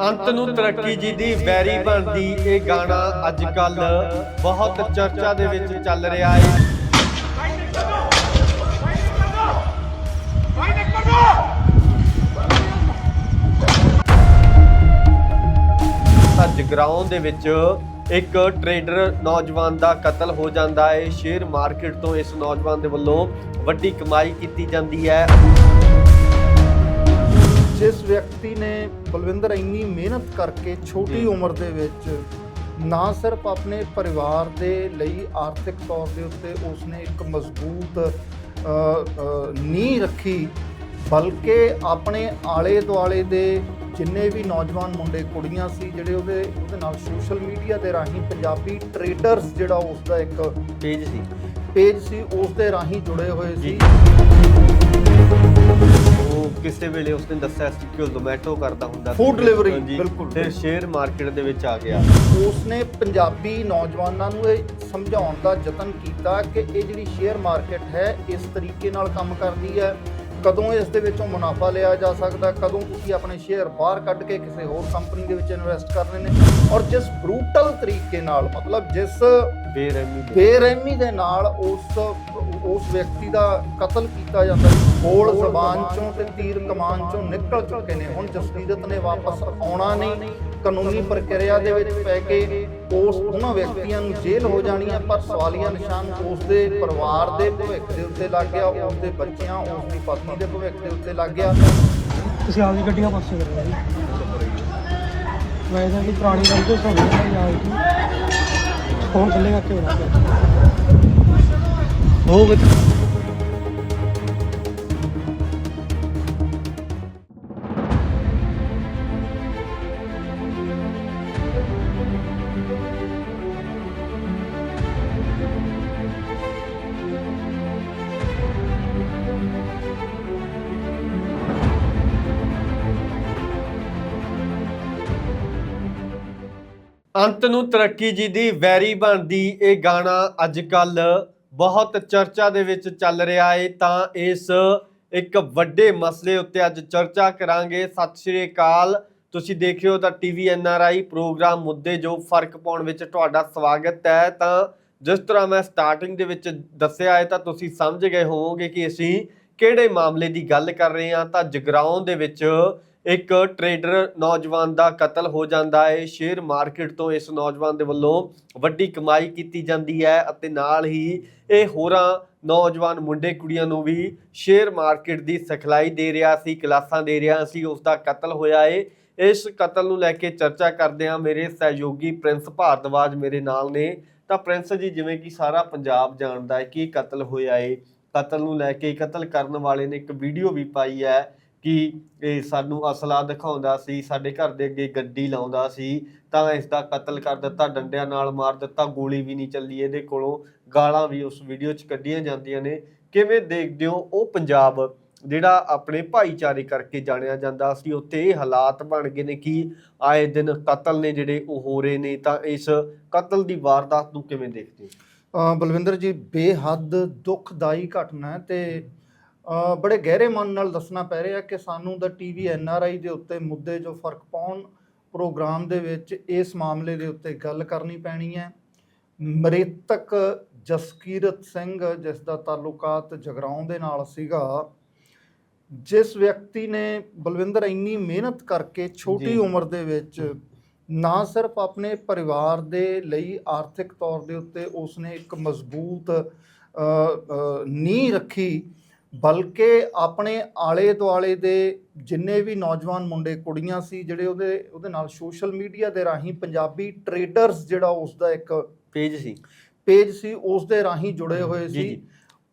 ਅੰਤ ਨੂੰ ਤਰੱਕੀ ਜੀ ਦੀ ਵੈਰੀ ਬਣਦੀ ਇਹ ਗਾਣਾ ਅੱਜ ਕੱਲ ਬਹੁਤ ਚਰਚਾ ਦੇ ਵਿੱਚ ਚੱਲ ਰਿਹਾ ਹੈ ਤਾਂ ਜਗਰਾਉਂ ਦੇ ਵਿੱਚ ਇੱਕ ਟਰੇਡਰ ਨੌਜਵਾਨ ਦਾ ਕਤਲ ਹੋ ਜਾਂਦਾ ਹੈ ਸ਼ੇਅਰ ਮਾਰਕੀਟ ਤੋਂ ਇਸ ਨੌਜਵਾਨ ਦੇ ਵੱਲੋਂ ਵੱਡੀ ਕਮਾਈ ਕੀਤੀ ਜਾਂਦੀ ਹੈ। ਜਿਸ ਵਿਅਕਤੀ ਨੇ ਬਲਵਿੰਦਰ ਇੰਨੀ ਮਿਹਨਤ ਕਰਕੇ ਛੋਟੀ। ਉਮਰ ਦੇ ਵਿੱਚ ਨਾ ਸਿਰਫ ਆਪਣੇ ਪਰਿਵਾਰ ਦੇ ਲਈ ਆਰਥਿਕ ਤੌਰ ਦੇ ਉੱਤੇ ਉਸਨੇ ਇੱਕ ਮਜ਼ਬੂਤ ਨੀਂਹ ਰੱਖੀ ਬਲਕਿ ਆਪਣੇ ਆਲੇ ਦੁਆਲੇ ਦੇ ਜਿੰਨੇ ਵੀ ਨੌਜਵਾਨ ਮੁੰਡੇ ਕੁੜੀਆਂ ਸੀ ਜਿਹੜੇ ਉਹਦੇ ਉਹਦੇ ਨਾਲ ਸੋਸ਼ਲ ਮੀਡੀਆ ਦੇ ਰਾਹੀਂ ਪੰਜਾਬੀ ਟ੍ਰੇਡਰਸ ਜਿਹੜਾ ਉਸਦਾ ਇੱਕ ਪੇਜ ਸੀ ਪੇਜ ਸੀ ਉਸ ਦੇ ਰਾਹੀਂ ਜੁੜੇ ਹੋਏ ਸੀ। ਉਹ ਕਿਸੇ ਵੇਲੇ ਉਸਨੇ ਦੱਸਿਆ ਸੀ ਕਿ ਉਹ ਜ਼ੋਮੈਟੋ ਕਰਦਾ ਹੁੰਦਾ ਸੀ Food delivery, ਹਾਂਜੀ। ਬਿਲਕੁਲ। ਫਿਰ ਸ਼ੇਅਰ ਮਾਰਕੀਟ ਦੇ ਵਿੱਚ ਆ ਗਿਆ ਉਸਨੇ ਪੰਜਾਬੀ ਨੌਜਵਾਨਾਂ ਨੂੰ ਇਹ ਸਮਝਾਉਣ ਦਾ ਯਤਨ ਕੀਤਾ ਕਿ ਇਹ ਜਿਹੜੀ ਸ਼ੇਅਰ ਮਾਰਕੀਟ ਹੈ ਇਸ ਤਰੀਕੇ ਨਾਲ ਕੰਮ ਕਰਦੀ ਹੈ ਕਦੋਂ ਇਸ ਦੇ ਵਿੱਚੋਂ ਮੁਨਾਫਾ ਲਿਆ ਜਾ ਸਕਦਾ ਕਦੋਂ ਤੁਸੀਂ ਆਪਣੇ ਸ਼ੇਅਰ ਬਾਹਰ ਕੱਢ ਕੇ ਕਿਸੇ ਹੋਰ ਕੰਪਨੀ ਦੇ ਵਿੱਚ ਇਨਵੈਸਟ ਕਰਨੇ ਨੇ ਔਰ ਜਿਸ ਬਰੂਟਲ ਤਰੀਕੇ ਨਾਲ ਮਤਲਬ ਜਿਸ ਬੇਰਹਿਮੀ ਬੇਰਹਿਮੀ ਦੇ ਨਾਲ ਉਸ ਉਸ ਵਿਅਕਤੀ ਦਾ ਕਤਲ ਕੀਤਾ ਜਾਂਦਾ ਗੋਲ ਜ਼ਬਾਨ ਚੋਂ ਤੇ ਤੀਰ ਕਮਾਨ ਚੋਂ ਨਿਕਲ ਚੁੱਕੇ ਨੇ। ਹੁਣ ਜਸਵੀਰਤ ਨੇ ਵਾਪਸ ਆਉਣਾ ਨਹੀਂ। ਕਾਨੂੰਨੀ ਪ੍ਰਕਿਰਿਆ ਦੇ ਵਿੱਚ ਪੈ ਕੇ ਉਸ ਉਹਨਾਂ ਵਿਅਕਤੀਆਂ ਨੂੰ ਜੇਲ੍ਹ ਹੋ ਜਾਣੀ ਹੈ ਪਰ ਸਵਾਲੀਆ ਨਿਸ਼ਾਨ ਉਸ ਦੇ ਪਰਿਵਾਰ ਦੇ ਭਵਿੱਖ ਦੇ ਉੱਤੇ ਲੱਗ ਗਿਆ ਉਸ ਦੇ ਬੱਚਿਆਂ ਉਸ ਦੀ ਪਤਨੀ ਦੇ ਭਵਿੱਖ ਦੇ ਉੱਤੇ ਲੱਗ ਗਿਆ। ਤੁਸੀਂ ਆਪਦੀ ਗੱਡੀਆਂ ਪਾਸੇ ਕਰੋ ਜੀ। ਮੈਂ ਤਾਂ ਕਿ ਪੁਰਾਣੀ ਗੱਲ ਤੋਂ ਸੁਣ ਲਿਆ ਯਾਰ ਜੀ। ਫੋਨ ਥੱਲੇ ਕਰਕੇ ਬਣਾ ਹੋ ਗਿਆ। ਅੰਤ ਨੂੰ ਤਰੱਕੀ ਜੀ ਦੀ ਵੈਰੀ ਬਣਦੀ ਇਹ ਗਾਣਾ ਅੱਜ ਕੱਲ ਬਹੁਤ ਚਰਚਾ ਦੇ ਵਿੱਚ ਚੱਲ ਰਿਹਾ ਹੈ ਤਾਂ ਇਸ ਇੱਕ ਵੱਡੇ ਮਸਲੇ ਉੱਤੇ ਅੱਜ ਚਰਚਾ ਕਰਾਂਗੇ। ਸਤਿ ਸ਼੍ਰੀ ਅਕਾਲ। ਤੁਸੀਂ ਦੇਖ ਰਹੇ ਹੋ ਤਾਂ ਟੀਵੀ ਐਨਆਰਆਈ ਪ੍ਰੋਗਰਾਮ ਮੁੱਦੇ ਜੋ ਫ਼ਰਕ ਪਾਉਣ ਵਿੱਚ ਤੁਹਾਡਾ ਸਵਾਗਤ ਹੈ। ਤਾਂ ਜਿਸ ਤਰ੍ਹਾਂ ਮੈਂ ਸਟਾਰਟਿੰਗ ਦੇ ਵਿੱਚ ਦੱਸਿਆ ਹੈ ਤਾਂ ਤੁਸੀਂ ਸਮਝ ਗਏ ਹੋਵੋਗੇ ਕਿ ਅਸੀਂ ਕਿਹੜੇ ਮਾਮਲੇ ਦੀ ਗੱਲ ਕਰ ਰਹੇ ਹਾਂ। ਤਾਂ ਜਗਰਾਉਂ ਦੇ ਵਿੱਚ ਇੱਕ ਟਰੇਡਰ ਨੌਜਵਾਨ ਦਾ ਕਤਲ ਹੋ ਜਾਂਦਾ ਹੈ। ਸ਼ੇਅਰ ਮਾਰਕੀਟ ਤੋਂ ਇਸ ਨੌਜਵਾਨ ਦੇ ਵੱਲੋਂ ਵੱਡੀ ਕਮਾਈ ਕੀਤੀ ਜਾਂਦੀ ਹੈ ਅਤੇ ਨਾਲ ਹੀ ਇਹ ਹੋਰਾਂ ਨੌਜਵਾਨ ਮੁੰਡੇ ਕੁੜੀਆਂ ਨੂੰ ਵੀ ਸ਼ੇਅਰ ਮਾਰਕੀਟ ਦੀ ਸਿਖਲਾਈ ਦੇ ਰਿਹਾ ਸੀ, ਕਲਾਸਾਂ ਦੇ ਰਿਹਾ ਸੀ, ਉਸ ਦਾ ਕਤਲ ਹੋਇਆ ਏ। ਇਸ ਕਤਲ ਨੂੰ ਲੈ ਕੇ ਚਰਚਾ ਕਰਦੇ ਹਾਂ ਮੇਰੇ ਸਹਿਯੋਗੀ ਪ੍ਰਿੰਸ ਭਾਰਦਵਾਜ ਮੇਰੇ ਨਾਲ ਨੇ। ਤਾਂ ਪ੍ਰਿੰਸ ਜੀ, ਜਿਵੇਂ ਕਿ ਸਾਰਾ ਪੰਜਾਬ ਜਾਣਦਾ ਹੈ ਕਿ ਕਤਲ ਹੋਇਆ ਏ। ਕਤਲ ਨੂੰ ਲੈ ਕੇ ਕਤਲ ਕਰਨ ਵਾਲੇ ਨੇ ਇੱਕ ਵੀਡੀਓ ਵੀ ਪਾਈ ਹੈ। ਕਿ ਇਹ ਸਾਨੂੰ ਅਸਲਾ ਦਿਖਾਉਂਦਾ ਸੀ, ਸਾਡੇ ਘਰ ਦੇ ਅੱਗੇ ਗੱਡੀ ਲਾਉਂਦਾ ਸੀ, ਤਾਂ ਇਸ ਦਾ ਕਤਲ ਕਰ ਦਿੱਤਾ, ਡੰਡਿਆਂ ਨਾਲ ਮਾਰ ਦਿੱਤਾ, ਗੋਲੀ ਵੀ ਨਹੀਂ ਚੱਲੀ ਇਹਦੇ ਕੋਲੋਂ, ਗਾਲਾਂ ਵੀ ਉਸ ਵੀਡੀਓ 'ਚ ਕੱਢੀਆਂ ਜਾਂਦੀਆਂ ਨੇ। ਕਿਵੇਂ ਦੇਖਦੇ ਹੋ ਉਹ ਪੰਜਾਬ ਜਿਹੜਾ ਆਪਣੇ ਭਾਈਚਾਰੇ ਕਰਕੇ ਜਾਣਿਆ ਜਾਂਦਾ ਸੀ, ਉੱਥੇ ਇਹ ਹਾਲਾਤ ਬਣ ਗਏ ਨੇ ਕਿ ਆਏ ਦਿਨ ਕਤਲ ਨੇ ਜਿਹੜੇ ਉਹ ਹੋ ਰਹੇ ਨੇ, ਤਾਂ ਇਸ ਕਤਲ ਦੀ ਵਾਰਦਾਤ ਨੂੰ ਕਿਵੇਂ ਦੇਖਦੇ ਹੋ? ਬਲਵਿੰਦਰ ਜੀ, ਬੇਹੱਦ ਦੁਖਦਾਈ ਘਟਨਾ ਹੈ ਤੇ ਬੜੇ ਗਹਿਰੇ ਮਨ ਨਾਲ ਦੱਸਣਾ ਪੈ ਰਿਹਾ ਕਿ ਸਾਨੂੰ ਦਾ ਟੀਵੀ ਐਨਆਰਆਈ ਦੇ ਉੱਤੇ ਮੁੱਦੇ ਜੋ ਫ਼ਰਕ ਪਾਉਣ ਪ੍ਰੋਗਰਾਮ ਦੇ ਵਿੱਚ ਇਸ ਮਾਮਲੇ ਦੇ ਉੱਤੇ ਗੱਲ ਕਰਨੀ ਪੈਣੀ ਹੈ ਮ੍ਰਿਤਕ ਜਸਕੀਰਤ ਸਿੰਘ ਜਿਸ ਦਾ ਤਾਲੁਕਾਤ ਜਗਰਾਉਂ ਦੇ ਨਾਲ ਸੀਗਾ ਜਿਸ ਵਿਅਕਤੀ ਨੇ ਬਲਵਿੰਦਰ ਇੰਨੀ ਮਿਹਨਤ ਕਰਕੇ ਛੋਟੀ। ਉਮਰ ਦੇ ਵਿੱਚ ਨਾ ਸਿਰਫ ਆਪਣੇ ਪਰਿਵਾਰ ਦੇ ਲਈ ਆਰਥਿਕ ਤੌਰ ਦੇ ਉੱਤੇ ਉਸਨੇ ਇੱਕ ਮਜ਼ਬੂਤ ਨੀਂਹ ਰੱਖੀ ਬਲਕਿ ਆਪਣੇ ਆਲੇ ਦੁਆਲੇ ਦੇ ਜਿੰਨੇ ਵੀ ਨੌਜਵਾਨ ਮੁੰਡੇ ਕੁੜੀਆਂ ਸੀ ਜਿਹੜੇ ਉਹਦੇ ਉਹਦੇ ਨਾਲ ਸੋਸ਼ਲ ਮੀਡੀਆ ਦੇ ਰਾਹੀਂ ਪੰਜਾਬੀ ਟ੍ਰੇਡਰਸ ਜਿਹੜਾ ਉਸਦਾ ਇੱਕ ਪੇਜ ਸੀ ਪੇਜ ਸੀ ਉਸ ਦੇ ਰਾਹੀਂ ਜੁੜੇ ਹੋਏ ਸੀ।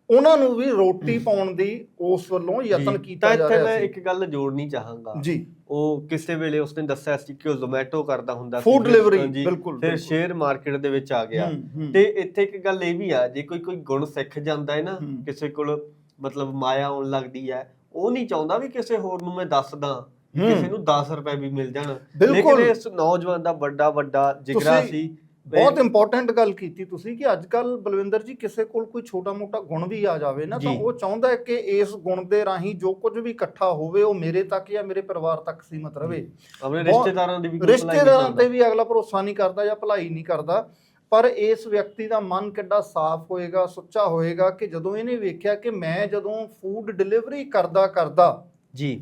ਉਹਨਾਂ ਨੂੰ ਵੀ ਰੋਟੀ ਪਾਉਣ ਦੀ ਉਸ ਵੱਲੋਂ ਯਤਨ ਜੀ। ਕੀਤਾ ਤਾਂ ਜਾ ਇੱਥੇ ਰਿਹਾ ਮੈਂ ਸੀ ਇੱਕ ਗੱਲ ਜੋੜਨੀ ਚਾਹਾਂਗਾ ਜੀ ਉਹ ਕਿਸੇ ਵੇਲੇ ਉਸਨੇ ਦੱਸਿਆ ਸੀ ਕਿ ਉਹ ਜ਼ੋਮੈਟੋ ਕਰਦਾ ਹੁੰਦਾ ਫਿਰ- delivery, ਹਾਂਜੀ, ਬਿਲਕੁਲ, ਫਿਰ। ਸ਼ੇਅਰ ਮਾਰਕੀਟ ਦੇ ਵਿੱਚ ਆ ਗਿਆ। ਤੇ ਇੱਥੇ ਇੱਕ ਗੱਲ ਇਹ ਵੀ ਆ ਜੇ ਕੋਈ ਕੋਈ ਗੁਣ ਸਿੱਖ ਜਾਂਦਾ ਹੈ ਨਾ। ਕਿਸੇ ਕੋਲ ਮਤਲਬ ਮਾਇਆ ਆਉਣ ਲੱਗਦੀ ਹੈ ਉਹ ਨਹੀਂ ਚਾਹੁੰਦਾ ਵੀ ਕਿਸੇ ਹੋਰ ਨੂੰ ਮੈਂ ਦੱਸਦਾ ਹੂੰ। ਕਿਸੇ ਨੂੰ 10 ਰੁਪਏ ਵੀ ਮਿਲ ਜਾਣ। ਲੇਕਿਨ ਇਸ ਨੌਜਵਾਨ ਦਾ ਵੱਡਾ ਵੱਡਾ ਜਿਗਰਾ ਸੀ ਬਹੁਤ ਇੰਪੋਰਟੈਂਟ ਗੱਲ ਕੀਤੀ ਤੁਸੀਂ ਕਿ ਅੱਜ ਕੱਲ ਬਲਵਿੰਦਰ ਜੀ ਕਿਸੇ ਕੋਲ ਕੋਈ ਛੋਟਾ ਮੋਟਾ ਗੁਣ ਵੀ ਆ ਜਾਵੇ ਨਾ ਤਾਂ। ਉਹ ਚਾਹੁੰਦਾ ਹੈ ਕਿ ਇਸ ਗੁਣ ਦੇ ਰਾਹੀਂ ਜੋ ਕੁਝ ਵੀ ਇਕੱਠਾ ਹੋਵੇ ਉਹ ਮੇਰੇ ਤੱਕ ਜਾਂ ਮੇਰੇ ਪਰਿਵਾਰ ਤੱਕ ਸੀਮਤ ਰਵੇ ਆਪਣੇ ਰਿਸ਼ਤੇਦਾਰਾਂ ਦੀ ਵੀ ਰਿਸ਼ਤੇਦਾਰਾਂ। ਤੇ ਵੀ ਅਗਲਾ ਭਰੋਸਾ ਨਹੀਂ ਕਰਦਾ ਜਾਂ ਭਲਾਈ ਨਹੀਂ ਕਰਦਾ ਪਰ ਇਸ ਵਿਅਕਤੀ ਦਾ ਮਨ ਕਿੱਡਾ ਸਾਫ਼ ਹੋਏਗਾ ਸੁੱਚਾ ਹੋਏਗਾ ਕਿ ਜਦੋਂ ਇਹਨੇ ਵੇਖਿਆ ਕਿ ਮੈਂ ਜਦੋਂ ਫੂਡ ਡਿਲੀਵਰੀ ਕਰਦਾ ਕਰਦਾ ਜੀ।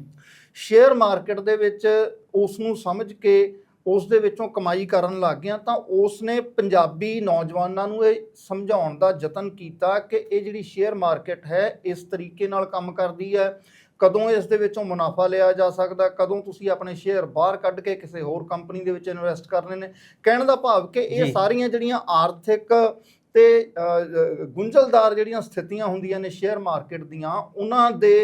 ਸ਼ੇਅਰ ਮਾਰਕੀਟ ਦੇ ਵਿੱਚ ਉਸ ਨੂੰ ਸਮਝ ਕੇ ਉਸ ਦੇ ਵਿੱਚੋਂ ਕਮਾਈ ਕਰਨ ਲੱਗ ਗਿਆ ਤਾਂ ਉਸ ਨੇ ਪੰਜਾਬੀ ਨੌਜਵਾਨਾਂ ਨੂੰ ਇਹ ਸਮਝਾਉਣ ਦਾ ਯਤਨ ਕੀਤਾ ਕਿ ਇਹ ਜਿਹੜੀ ਸ਼ੇਅਰ ਮਾਰਕੀਟ ਹੈ ਇਸ ਤਰੀਕੇ ਨਾਲ ਕੰਮ ਕਰਦੀ ਹੈ। ਕਦੋਂ ਇਸ ਦੇ ਵਿੱਚੋਂ ਮੁਨਾਫਾ ਲਿਆ ਜਾ ਸਕਦਾ ਕਦੋਂ ਤੁਸੀਂ ਆਪਣੇ ਸ਼ੇਅਰ ਬਾਹਰ ਕੱਢ ਕੇ ਕਿਸੇ ਹੋਰ ਕੰਪਨੀ ਦੇ ਵਿੱਚ ਇਨਵੈਸਟ ਕਰਨੇ ਨੇ ਕਹਿਣ ਦਾ ਭਾਵ ਕਿ ਇਹ। ਸਾਰੀਆਂ ਜਿਹੜੀਆਂ ਆਰਥਿਕ ਤੇ ਗੁੰਝਲਦਾਰ ਜਿਹੜੀਆਂ ਸਥਿਤੀਆਂ ਹੁੰਦੀਆਂ ਨੇ ਸ਼ੇਅਰ ਮਾਰਕੀਟ ਦੀਆਂ ਉਹਨਾਂ ਦੇ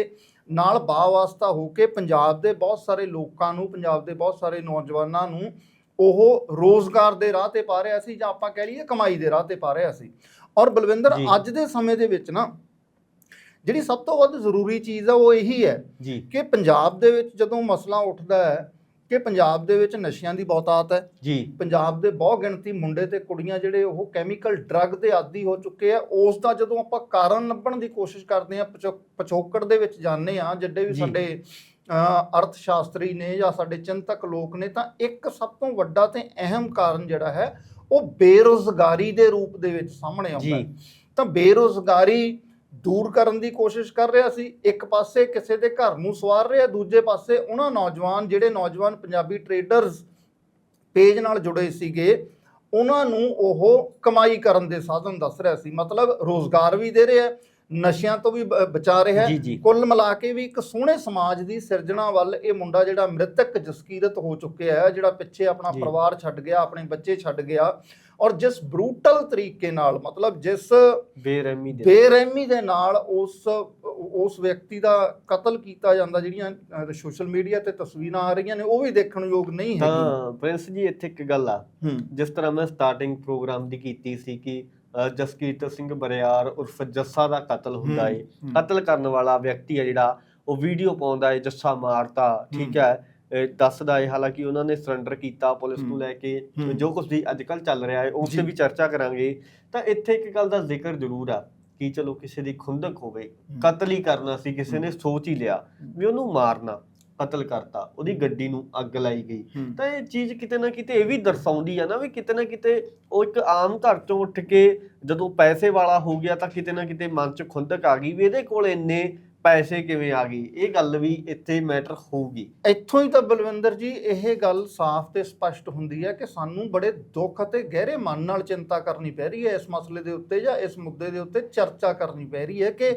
ਨਾਲ ਵਾਸਤਾ ਹੋ ਕੇ ਪੰਜਾਬ ਦੇ ਬਹੁਤ ਸਾਰੇ ਲੋਕਾਂ ਨੂੰ ਪੰਜਾਬ ਦੇ ਬਹੁਤ ਸਾਰੇ ਨੌਜਵਾਨਾਂ ਨੂੰ ਉਹ ਰੋਜ਼ਗਾਰ ਦੇ ਰਾਹ ਤੇ ਪਾ ਰਿਹਾ ਸੀ ਜਾਂ ਆਪਾਂ ਕਹਿ ਲਈਏ ਕਮਾਈ ਦੇ ਰਾਹ ਤੇ ਪਾ ਰਿਹਾ ਸੀ ਔਰ ਬਲਵਿੰਦਰ। ਅੱਜ ਦੇ ਸਮੇਂ ਦੇ ਵਿੱਚ ਨਾ ਜਿਹੜੀ ਸਭ ਤੋਂ ਵੱਧ ਜ਼ਰੂਰੀ ਚੀਜ਼ ਆ ਉਹ ਇਹੀ ਹੈ ਕਿ ਪੰਜਾਬ ਦੇ ਵਿੱਚ ਜਦੋਂ ਮਸਲਾ ਉੱਠਦਾ ਹੈ ਕਿ ਪੰਜਾਬ ਦੇ ਵਿੱਚ ਨਸ਼ਿਆਂ ਦੀ ਬਹੁਤਾਤ ਹੈ। ਜੀ। ਪੰਜਾਬ ਦੇ ਬਹੁ ਗਿਣਤੀ ਮੁੰਡੇ ਤੇ ਕੁੜੀਆਂ ਜਿਹੜੇ ਉਹ ਕੈਮੀਕਲ ਡਰੱਗ ਦੇ ਆਦੀ ਹੋ ਚੁੱਕੇ ਆ ਉਸ ਦਾ ਜਦੋਂ ਆਪਾਂ ਕਾਰਨ ਲੱਭਣ ਦੀ ਕੋਸ਼ਿਸ਼ ਕਰਦੇ ਆ ਪਛੋਕੜ ਦੇ ਵਿੱਚ ਜਾਂਦੇ ਆ ਜਿੱਡੇ ਵੀ। ਸਾਡੇ ਅਰਥ ਸ਼ਾਸਤਰੀ ਨੇ ਜਾਂ ਸਾਡੇ ਚਿੰਤਕ ਲੋਕ ਨੇ ਤਾਂ ਇੱਕ ਸਭ ਤੋਂ ਵੱਡਾ ਤੇ ਅਹਿਮ ਕਾਰਨ ਜਿਹੜਾ ਹੈ ਉਹ ਬੇਰੋਜ਼ਗਾਰੀ ਦੇ ਰੂਪ ਦੇ ਵਿੱਚ ਸਾਹਮਣੇ ਆਉਂਦਾ ਹੈ। ਤਾਂ ਬੇਰੋਜ਼ਗਾਰੀ ਦੂਰ ਕਰਨ ਦੀ ਕੋਸ਼ਿਸ਼ ਕਰ ਰਿਹਾ ਸੀ। ਇੱਕ ਪਾਸੇ ਕਿਸੇ ਦੇ ਘਰ ਨੂੰ ਸਵਾਰ ਰਿਹਾ, ਦੂਜੇ ਪਾਸੇ ਉਹਨਾਂ ਨੌਜਵਾਨ ਜਿਹੜੇ ਨੌਜਵਾਨ ਪੰਜਾਬੀ ਟ੍ਰੇਡਰਸ ਪੇਜ ਨਾਲ ਜੁੜੇ ਸੀਗੇ, ਉਹਨਾਂ ਨੂੰ ਉਹ ਕਮਾਈ ਕਰਨ ਦੇ ਸਾਧਨ ਦੱਸ ਰਿਹਾ ਸੀ। ਮਤਲਬ ਰੋਜ਼ਗਾਰ ਵੀ ਦੇ ਰਿਹਾ ਨਸ਼ਿਆਂ ਤੋਂ ਵੀ ਬਚਾ ਰਿਹਾ ਜੀ ਕੁੱਲ ਮਿਲਾ ਕੇ ਵੀ ਇੱਕ ਸੋਹਣੇ ਸਮਾਜ ਦੀ ਸਿਰਜਣਾ ਵੱਲ ਇਹ ਮੁੰਡਾ ਜਿਹੜਾ ਮ੍ਰਿਤਕ ਜਸਕੀਰਤ ਹੋ ਚੁੱਕਿਆ ਹੈ ਜਿਹੜਾ ਪਿੱਛੇ ਆਪਣਾ। ਪਰਿਵਾਰ ਛੱਡ ਗਿਆ ਆਪਣੇ ਬੱਚੇ ਛੱਡ ਗਿਆ ਔਰ ਜਿਸ ਬਰੂਟਲ ਤਰੀਕੇ ਨਾਲ ਮਤਲਬ ਜਿਸ ਬੇਰਹਿਮੀ ਦੇ ਬੇਰਹਿਮੀ ਦੇ ਨਾਲ ਉਸ ਉਸ ਵਿਅਕਤੀ ਦਾ ਕਤਲ ਕੀਤਾ ਜਾਂਦਾ ਜਿਹੜੀਆਂ ਸੋਸ਼ਲ ਮੀਡੀਆ ਤੇ ਤਸਵੀਰਾਂ ਆ ਰਹੀਆਂ ਨੇ ਉਹ ਵੀ ਦੇਖਣ ਯੋਗ ਨਹੀਂ ਹੈਗੀ। ਤਾਂ ਪ੍ਰਿੰਸ ਜੀ ਇੱਥੇ ਇੱਕ ਗੱਲ ਆ। ਹੂੰ। ਜਿਸ ਤਰ੍ਹਾਂ ਮੈਂ ਸਟਾਰਟਿੰਗ ਪ੍ਰੋਗਰਾਮ ਦੀ ਕੀਤੀ ਸੀ ਕਿ ਜਸਕੀਰਤ ਸਿੰਘ ਬਰਿਆਰ ਉਰਫ ਜੱਸਾ ਦਾ ਕਤਲ ਹੁੰਦਾ ਏ। ਕਤਲ ਕਰਨ ਵਾਲਾ ਵਿਅਕਤੀ ਹੈ ਜਿਹੜਾ ਉਹ ਵੀਡੀਓ ਪਾਉਂਦਾ ਏ ਜੱਸਾ ਮਾਰਤਾ ਠੀਕ ਹੂੰ। ਦੱਸਦਾ ਏ ਹਾਲਾਂਕਿ ਉਹਨਾਂ ਨੇ ਸਰੈਂਡਰ ਕੀਤਾ ਪੁਲਿਸ ਨੂੰ। ਲੈ ਕੇ। ਜੋ ਕੁਝ ਵੀ ਅੱਜ ਕੱਲ ਚੱਲ ਰਿਹਾ ਹੈ ਉਸ ਤੇ। ਵੀ ਚਰਚਾ ਕਰਾਂਗੇ ਤਾਂ ਇੱਥੇ ਇੱਕ ਗੱਲ ਦਾ ਜ਼ਿਕਰ ਜ਼ਰੂਰ ਆ ਕਿ ਚਲੋ ਕਿਸੇ ਦੀ ਖੁੰਦਕ ਹੋਵੇ ਕਤਲ ਹੀ ਕਰਨਾ ਸੀ ਕਿਸੇ ਨੇ ਸੋਚ ਹੀ ਲਿਆ ਵੀ ਉਹਨੂੰ ਮਾਰਨਾ ਕਤਲ ਕਰਤਾ ਉਹਦੀ ਗੱਡੀ ਨੂੰ ਅੱਗ ਲਾਈ ਗਈ। ਤਾਂ ਇਹ ਚੀਜ਼ ਕਿਤੇ ਨਾ ਕਿਤੇ ਇਹ ਵੀ ਦਰਸਾਉਂਦੀ ਆ ਨਾ ਵੀ ਕਿਤੇ ਨਾ ਕਿਤੇ ਉਹ ਇੱਕ ਆਮ ਘਰ ਚੋਂ ਉੱਠ ਕੇ ਜਦੋਂ ਪੈਸੇ ਵਾਲਾ ਹੋ ਗਿਆ ਤਾਂ ਕਿਤੇ ਨਾ ਕਿਤੇ ਮਨ 'ਚ ਖੁੰਦਕ ਆ ਗਈ ਵੀ ਇਹਦੇ ਕੋਲ ਇੰਨੇ ਪੈਸੇ ਕਿਵੇਂ ਆ ਗਈ ਇਹ ਗੱਲ ਵੀ ਇੱਥੇ ਮੈਟਰ ਹੋਊਗੀ। ਇੱਥੋਂ ਹੀ ਤਾਂ ਬਲਵਿੰਦਰ ਜੀ ਇਹ ਗੱਲ ਸਾਫ਼ ਤੇ ਸਪਸ਼ਟ ਹੁੰਦੀ ਹੈ ਕਿ ਸਾਨੂੰ ਬੜੇ ਦੁੱਖ ਅਤੇ ਗਹਿਰੇ ਮਨ ਨਾਲ ਚਿੰਤਾ ਕਰਨੀ ਪੈ ਰਹੀ ਹੈ ਇਸ ਮਸਲੇ ਦੇ ਉੱਤੇ ਜਾਂ ਇਸ ਮੁੱਦੇ ਦੇ ਉੱਤੇ ਚਰਚਾ ਕਰਨੀ ਪੈ ਰਹੀ ਹੈ ਕਿ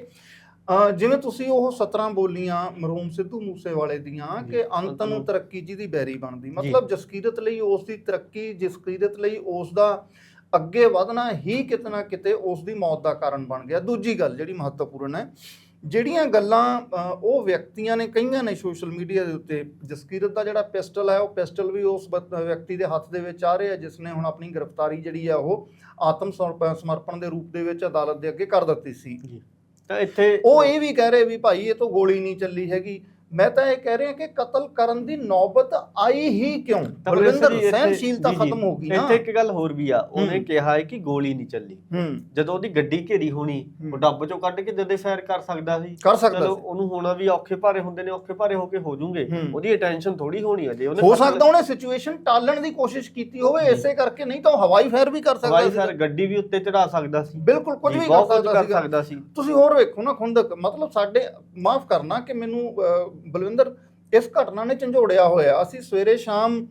ਜਿਵੇਂ ਤੁਸੀਂ ਉਹ 17 ਬੋਲੀਆਂ ਮਰਹੂਮ ਸਿੱਧੂ ਮੂਸੇਵਾਲੇ ਦੀਆਂ ਜੀ, ਕਿ ਅੰਤ ਨੂੰ ਤਰੱਕੀ ਜਿਹਦੀ ਬੈਰੀ ਬਣਦੀ। ਮਤਲਬ ਜਸਕੀਰਤ ਲਈ ਉਸ ਦੀ ਤਰੱਕੀ ਜਸਕੀਰਤ ਲਈ ਉਸ ਦਾ ਅੱਗੇ ਵਧਣਾ ਹੀ ਕਿਤੇ ਨਾ ਕਿਤੇ ਉਸ ਦੀ ਮੌਤ ਦਾ ਕਾਰਨ ਬਣ ਗਿਆ। ਦੂਜੀ ਗੱਲ ਜਿਹੜੀ ਮਹੱਤਵਪੂਰਨ ਹੈ ਜਿਹੜੀਆਂ ਗੱਲਾਂ ਉਹ ਵਿਅਕਤੀਆਂ ਨੇ ਕਈਆਂ ਨੇ ਸੋਸ਼ਲ ਮੀਡੀਆ ਦੇ ਉੱਤੇ ਜਸਕੀਰਤ ਦਾ ਜਿਹੜਾ ਪਿਸਟਲ ਹੈ ਉਹ ਪਿਸਟਲ ਵੀ ਉਸ ਵਿਅਕਤੀ ਦੇ ਹੱਥ ਦੇ ਵਿੱਚ ਆ ਰਿਹਾ ਜਿਸ ਨੇ ਹੁਣ ਆਪਣੀ ਗ੍ਰਿਫਤਾਰੀ ਜਿਹੜੀ ਆ ਉਹ ਆਤਮ ਸਮਰਪ- ਸਮਰਪਣ ਦੇ ਰੂਪ ਦੇ ਵਿੱਚ ਅਦਾਲਤ ਦੇ ਅੱਗੇ ਕਰ ਦਿੱਤੀ ਸੀ। ਤਾਂ ਇੱਥੇ ਉਹ ਇਹ ਵੀ ਕਹਿ ਰਹੇ ਵੀ ਭਾਈ ਇਹ ਤੋਂ ਗੋਲੀ ਨਹੀਂ ਚੱਲੀ ਹੈਗੀ। ਮੈਂ ਤਾਂ ਇਹ ਕਹਿ ਰਿਹਾ ਕਿ ਕਤਲ ਕਰਨ ਦੀ ਨੌਬਤ ਆਈ ਹੀ ਕਿਉਂ? ਬਲਵਿੰਦਰ ਸਹਿਨਸ਼ੀਲਤਾ ਖਤਮ ਹੋ ਗਈ ਨਾ। ਇੱਥੇ ਇੱਕ ਗੱਲ ਹੋਰ ਵੀ ਆ ਉਹਨੇ। ਕਿਹਾ ਹੈ ਕਿ ਗੋਲੀ ਨਹੀਂ ਚੱਲੀ। ਜਦੋਂ ਉਹਦੀ ਗੱਡੀ ਘੇਰੀ ਹੋਣੀ ਉਹ। ਡੱਬ ਚੋਂ ਕੱਢ ਕੇ ਜਦੇ ਫਾਇਰ ਕਰ ਸਕਦਾ ਸੀ। ਕਰ ਸਕਦਾ ਚਲੋ ਉਹਨੂੰ ਹੋਣਾ ਵੀ ਔਖੇ ਭਾਰੇ ਹੁੰਦੇ ਨੇ ਔਖੇ ਭਾਰੇ ਹੋ ਕੇ ਹੋ ਜੂਗੇ। ਉਹਦੀ ਅਟੈਂਸ਼ਨ ਥੋੜੀ ਹੋਣੀ ਹੈ ਜੇ ਉਹਨੇ ਹੋ ਸਕਦਾ ਉਹਨੇ ਸਿਚੁਏਸ਼ਨ ਟਾਲਣ ਦੀ ਕੋਸ਼ਿਸ਼ ਕੀਤੀ ਹੋਵੇ। ਇਸੇ ਕਰਕੇ ਨਹੀਂ ਤਾਂ ਹਵਾਈ ਫਾਇਰ ਵੀ ਕਰ ਸਕਦਾ ਹਵਾਈ ਸੀ। ਫਾਇਰ ਗੱਡੀ ਵੀ ਉੱਤੇ ਚੜਾ ਸਕਦਾ ਸੀ। ਬਿਲਕੁਲ ਕੁਝ ਵੀ ਕਰ ਸਕਦਾ ਸੀ। ਤੁਸੀਂ ਹੋਰ ਵੇਖੋ ਨਾ ਖੁੰਦਕ ਮਤਲਬ ਸਾਡੇ ਮਾਫ ਕਰਨਾ ਕਿ ਮੈਨੂੰ ਬਲਵਿੰਦਰ, ਇਸ ਘਟਨਾ ਨੇ ਝੰਜੋੜਿਆ ਹੋਇਆ। ਅਸੀਂ ਸਵੇਰੇ ਸ਼ਾਮ